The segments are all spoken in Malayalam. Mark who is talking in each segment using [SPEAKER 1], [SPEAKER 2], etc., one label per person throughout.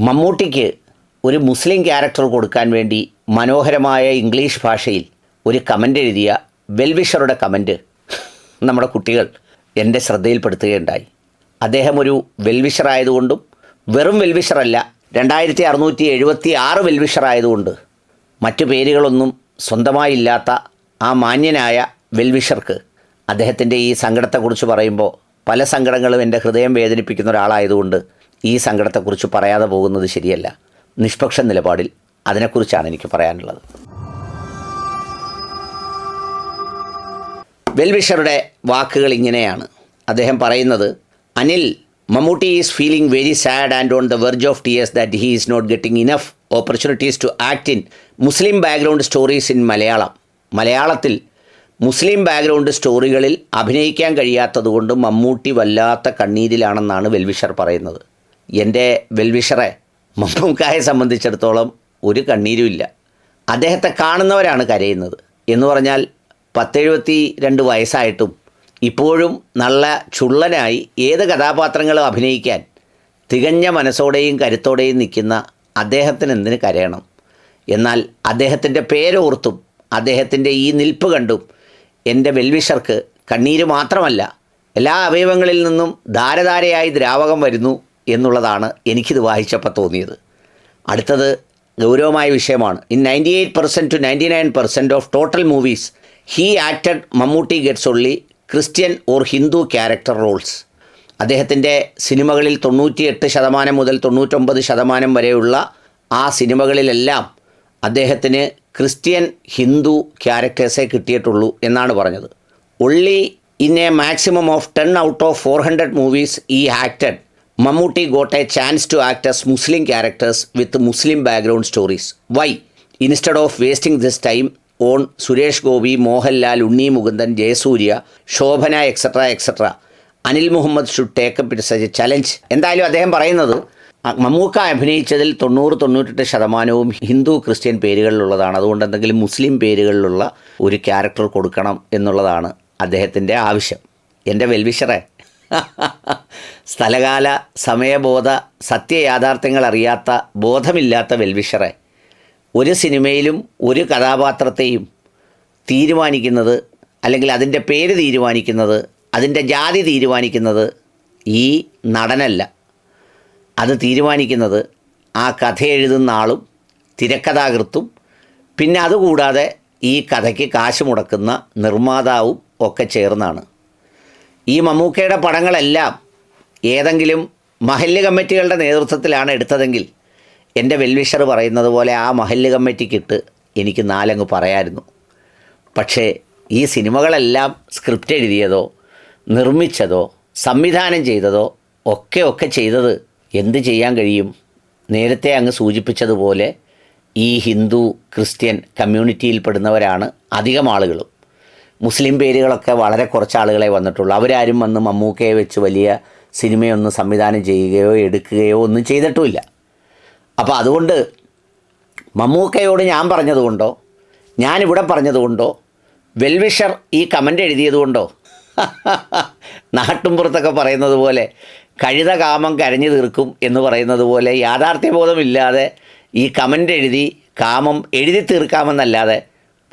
[SPEAKER 1] മമ്മൂട്ടിക്ക് ഒരു മുസ്ലിം ക്യാരക്ടർ കൊടുക്കാൻ വേണ്ടി മനോഹരമായ ഇംഗ്ലീഷ് ഭാഷയിൽ ഒരു കമന്റ് എഴുതിയ വെൽവിഷറുടെ കമന്റ് നമ്മുടെ കുട്ടികൾ എന്റെ ശ്രദ്ധയിൽപ്പെടുത്തുകയുണ്ടായി. അദ്ദേഹം ഒരു വെൽവിഷർ ആയതുകൊണ്ടും വെറും വെൽവിഷറല്ല രണ്ടായിരത്തി അറുന്നൂറ്റി എഴുപത്തി ആറ് വെൽവിഷർ ആയതുകൊണ്ട് മറ്റു പേരുകളൊന്നും സ്വന്തമായില്ലാത്ത ആ മാന്യനായ വെൽവിഷർക്ക് അദ്ദേഹത്തിന്റെ ഈ സങ്കടത്തെക്കുറിച്ച് പറയുമ്പോൾ പല സങ്കടങ്ങളും എന്റെ ഹൃദയം വേദനിപ്പിക്കുന്ന ഒരാളായതുകൊണ്ട് ഈ സങ്കടത്തെക്കുറിച്ച് പറയാതെ പോകുന്നത് ശരിയല്ല. നിഷ്പക്ഷ നിലപാടിൽ അതിനെക്കുറിച്ചാണ് എനിക്ക് പറയാനുള്ളത്. വെൽവിഷറുടെ വാക്കുകൾ ഇങ്ങനെയാണ്. അദ്ദേഹം പറയുന്നത് Anil Mammootty is feeling very sad and on the verge of tears that he is not getting enough opportunities to act in Muslim background stories in Malayalam മലയാളത്തിൽ മുസ്ലിം ബാക്ക്ഗ്രൗണ്ട് സ്റ്റോറികളിൽ അഭിനയിക്കാൻ കഴിയാത്തതുകൊണ്ട് മമ്മൂട്ടി വല്ലാത്ത കണ്ണീരിലാണെന്നാണ് വെൽവിഷർ പറയുന്നത്. എന്റെ വെൽവിഷറെ മമ്മൂക്കായെ സംബന്ധിച്ചിടത്തോളം ഒരു കണ്ണീരുമില്ല. അദ്ദേഹത്തെ കാണുന്നവരാണ് കരയുന്നത്. എന്ന് പറഞ്ഞാൽ പത്തെഴുപത്തി രണ്ട് വയസ്സായിട്ടും ഇപ്പോഴും നല്ല ചുള്ളനായി ഏത് കഥാപാത്രങ്ങളും അഭിനയിക്കാൻ തികഞ്ഞ മനസ്സോടെയും കരുത്തോടെയും നിൽക്കുന്ന അദ്ദേഹത്തിന് എന്തിന് കരയണം? എന്നാൽ അദ്ദേഹത്തിന്റെ പേരോർത്തും അദ്ദേഹത്തിന്റെ ഈ നിൽപ്പ് കണ്ടും എന്റെ വെൽവിഷർക്ക് കണ്ണീര് മാത്രമല്ല എല്ലാ അവയവങ്ങളിൽ നിന്നും ധാരധാരയായി ദ്രാവകം വരുന്നു എന്നുള്ളതാണ് എനിക്കിത് വായിച്ചപ്പോൾ തോന്നിയത്. അടുത്തത് ഗൗരവമായ വിഷയമാണ്. In ninety eight percent to ninety nine percent of total movies he acted Mammootty gets only Christian or Hindu character roles അദ്ദേഹത്തിന്റെ സിനിമകളിൽ തൊണ്ണൂറ്റിയെട്ട് ശതമാനം മുതൽ തൊണ്ണൂറ്റൊമ്പത് ശതമാനം വരെയുള്ള ആ സിനിമകളിലെല്ലാം അദ്ദേഹത്തിന് ക്രിസ്ത്യൻ ഹിന്ദു ക്യാരക്ടേഴ്സേ കിട്ടിയിട്ടുള്ളൂ എന്നാണ് പറഞ്ഞത്. Only in a maximum of ten out of four hundred movies he acted Mammootty got a chance to act as Muslim characters with Muslim background stories why instead of wasting this time on Suresh Gopi Mohanlal Unni Mukundan Jayasurya Shobhana etcetera etcetera Anil Muhammad should take up it such a challenge എന്തായാലും അദ്ദേഹം പറയുന്നത് മമ്മൂക്ക അഭിനയിച്ചതിൽ തൊണ്ണൂറ് തൊണ്ണൂറ്റെട്ട് ശതമാനവും ഹിന്ദു ക്രിസ്ത്യൻ പേരുകളിലുള്ളതാണ്. അതുകൊണ്ട് എന്തെങ്കിലും മുസ്ലിം പേരുകളിലുള്ള ഒരു ക്യാരക്ടർ കൊടുക്കണം എന്നുള്ളതാണ് അദ്ദേഹത്തിന്റെ ആവശ്യം. എന്റെ വെൽവിഷറെ സ്ഥലകാല സമയബോധ സത്യയാഥാർത്ഥ്യങ്ങൾ അറിയാത്ത ബോധമില്ലാത്ത വെൽവിഷറെ ഒരു സിനിമയിലും ഒരു കഥാപാത്രത്തെയും തീരുമാനിക്കുന്നത് അല്ലെങ്കിൽ അതിന്റെ പേര് തീരുമാനിക്കുന്നത് അതിന്റെ ജാതി തീരുമാനിക്കുന്നത് ഈ നടനല്ല. അത് തീരുമാനിക്കുന്നത് ആ കഥ എഴുതുന്ന ആളും തിരക്കഥാകൃത്തും പിന്നെ അതുകൂടാതെ ഈ കഥയ്ക്ക് കാശ് മുടക്കുന്ന നിർമ്മാതാവും ഒക്കെ ചേർന്നാണ്. ഈ മമ്മൂക്കയുടെ പടങ്ങളെല്ലാം ഏതെങ്കിലും മഹല്ല് കമ്മിറ്റികളുടെ നേതൃത്വത്തിലാണ് എടുത്തതെങ്കിൽ എന്റെ വെൽവിഷർ പറയുന്നത് പോലെ ആ മഹല്ല് കമ്മിറ്റിക്കിട്ട് എനിക്ക് നാലങ്ങ് പറയായിരുന്നു. പക്ഷേ ഈ സിനിമകളെല്ലാം സ്ക്രിപ്റ്റ് എഴുതിയതോ നിർമ്മിച്ചതോ സംവിധാനം ചെയ്തതോ ഒക്കെ ഒക്കെ ചെയ്തത് എന്ത് ചെയ്യാൻ കഴിയും? നേരത്തെ അങ്ങ് സൂചിപ്പിച്ചതുപോലെ ഈ ഹിന്ദു ക്രിസ്ത്യൻ കമ്മ്യൂണിറ്റിയിൽപ്പെടുന്നവരാണ് അധികം ആളുകളും. മുസ്ലിം പേരുകളൊക്കെ വളരെ കുറച്ച് ആളുകളെ വന്നിട്ടുള്ളൂ. അവരാരും വന്ന് മമ്മൂക്കയെ വെച്ച് വലിയ സിനിമയൊന്നും സംവിധാനം ചെയ്യുകയോ എടുക്കുകയോ ഒന്നും ചെയ്തിട്ടുമില്ല. അപ്പോൾ അതുകൊണ്ട് മമ്മൂക്കയോട് ഞാൻ പറഞ്ഞതുകൊണ്ടോ ഞാനിവിടെ പറഞ്ഞതുകൊണ്ടോ വെൽവിഷർ ഈ കമന്റ് എഴുതിയതുകൊണ്ടോ നാട്ടുംപുറത്തൊക്കെ പറയുന്നത് പോലെ കഴുത കാമം കരഞ്ഞു തീർക്കും എന്ന് പറയുന്നത് പോലെ യാഥാർത്ഥ്യബോധമില്ലാതെ ഈ കമന്റ് എഴുതി കാമം എഴുതി തീർക്കാമെന്നല്ലാതെ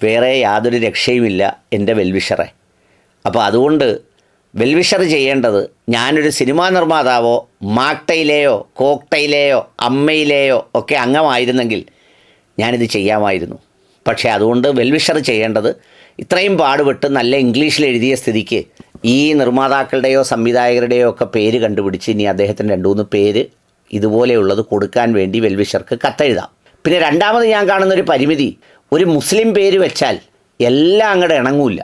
[SPEAKER 1] വേറെ യാതൊരു രക്ഷയുമില്ല എന്റെ വെൽവിഷറെ. അപ്പോൾ അതുകൊണ്ട് വെൽവിഷർ ചെയ്യേണ്ടത് ഞാനൊരു സിനിമാ നിർമ്മാതാവോ മാക്ടയിലെയോ കോക്ടയിലെയോ അമ്മയിലെയോ ഒക്കെ അംഗമായിരുന്നെങ്കിൽ ഞാനിത് ചെയ്യാമായിരുന്നു. പക്ഷേ അതുകൊണ്ട് വെൽവിഷർ ചെയ്യേണ്ടത് ഇത്രയും പാടുപെട്ട് നല്ല ഇംഗ്ലീഷിൽ എഴുതിയ സ്ഥിതിക്ക് ഈ നിർമ്മാതാക്കളുടെയോ സംവിധായകരുടെയോ ഒക്കെ പേര് കണ്ടുപിടിച്ച് ഇനി അദ്ദേഹത്തിന് രണ്ട് മൂന്ന് പേര് ഇതുപോലെയുള്ളത് കൊടുക്കാൻ വേണ്ടി വെൽവിഷർക്ക് കത്തെഴുതാം. പിന്നെ രണ്ടാമത് ഞാൻ കാണുന്നൊരു പരിമിതി ഒരു മുസ്ലിം പേര് വെച്ചാൽ എല്ലാം അങ്ങോട്ട് ഇണങ്ങൂല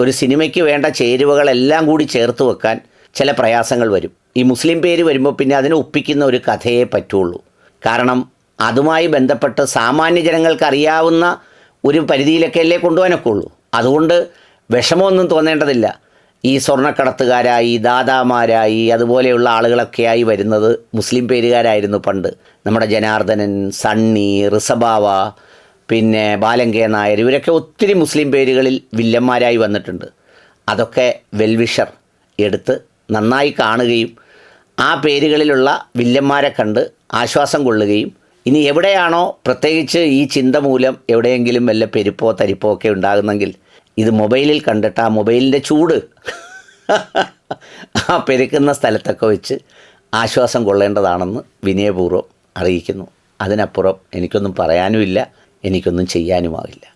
[SPEAKER 1] ഒരു സിനിമയ്ക്ക് വേണ്ട ചേരുവകളെല്ലാം കൂടി ചേർത്ത് വെക്കാൻ ചില പ്രയാസങ്ങൾ വരും. ഈ മുസ്ലിം പേര് വരുമ്പോൾ പിന്നെ അതിനെ ഒപ്പിക്കുന്ന ഒരു കഥയെ പറ്റുള്ളൂ. കാരണം അതുമായി ബന്ധപ്പെട്ട് സാമാന്യ ജനങ്ങൾക്ക് അറിയാവുന്ന ഒരു പരിധിയിലൊക്കെ അല്ലേ കൊണ്ടുപോകാനൊക്കെ ഉള്ളൂ. അതുകൊണ്ട് വിഷമമൊന്നും തോന്നേണ്ടതില്ല. ഈ സ്വർണക്കടത്തുകാരായി ദാതാമാരായി അതുപോലെയുള്ള ആളുകളൊക്കെയായി വരുന്നത് മുസ്ലിം പേരുകാരായിരുന്നു പണ്ട്. നമ്മുടെ ജനാർദ്ദനൻ സണ്ണി ഋഷഭാവ പിന്നെ ബാലൻ കെ നായർ ഇവരൊക്കെ ഒത്തിരി മുസ്ലിം പേരുകളിൽ വില്ലന്മാരായി വന്നിട്ടുണ്ട്. അതൊക്കെ വെൽവിഷർ എടുത്ത് നന്നായി കാണുകയും ആ പേരുകളിലുള്ള വില്ലന്മാരെ കണ്ട് ആശ്വാസം കൊള്ളുകയും ഇനി എവിടെയാണോ പ്രത്യേകിച്ച് ഈ ചിന്ത മൂലം എവിടെയെങ്കിലും വല്ല പെരുപ്പോ തരിപ്പോ ഒക്കെ ഉണ്ടാകുന്നെങ്കിൽ ഇത് മൊബൈലിൽ കണ്ടിട്ട് ആ മൊബൈലിന്റെ ചൂട് ആ പെരുക്കുന്ന സ്ഥലത്തൊക്കെ വെച്ച് ആശ്വാസം കൊള്ളേണ്ടതാണെന്ന് വിനയപൂർവം അറിയിക്കുന്നു. അതിനപ്പുറം എനിക്കൊന്നും പറയാനുമില്ല. എനിക്കൊന്നും ചെയ്യാനുമാവില്ല